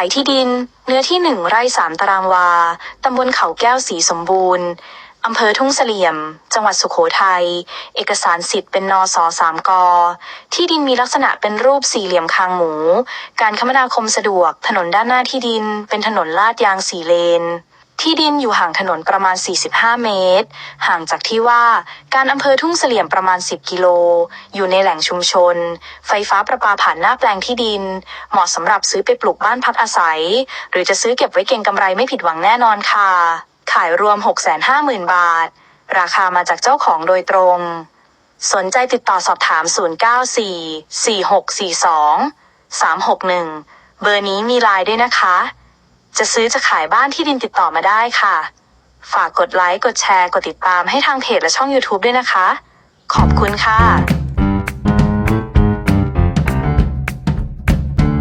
ายที่ดิน เนื้อที่หนึ่งไร่สามตารางวา ตำบลเขาแก้วสีสมบูรณ์ อำเภอทุ่งเสลี่ยม จังหวัดสุโขทัย เอกสารสิทธิ์เป็นนสสามกที่ดินมีลักษณะเป็นรูปสี่เหลี่ยมคางหมู การคมนาคมสะดวก ถนนด้านหน้าที่ดิน เป็นถนนลาดยางสี่เลน ที่ดินอยู่ห่างถนนประมาณ 45 เมตร ห่างจากที่ว่าการอำเภอทุ่งเสลี่ยมประมาณ 10 กิโล อยู่ในแหล่งชุมชน ไฟฟ้าประปาผ่านหน้าแปลงที่ดิน เหมาะสำหรับซื้อไปปลูกบ้านพักอาศัย หรือจะซื้อเก็บไว้เก็งกำไรไม่ผิดหวังแน่นอนค่ะ ขายรวม 650,000 บาท ราคามาจากเจ้าของโดยตรง สนใจติดต่อสอบถาม 094 4642 361 เบอร์นี้มีไลน์ด้วยนะคะ จะซื้อจะขายบ้านที่ดินติดต่อมาได้ค่ะ ฝากกดไลค์ กดแชร์ กดติดตามให้ทางเพจและช่อง YouTube ด้วยนะคะ ขอบคุณค่ะ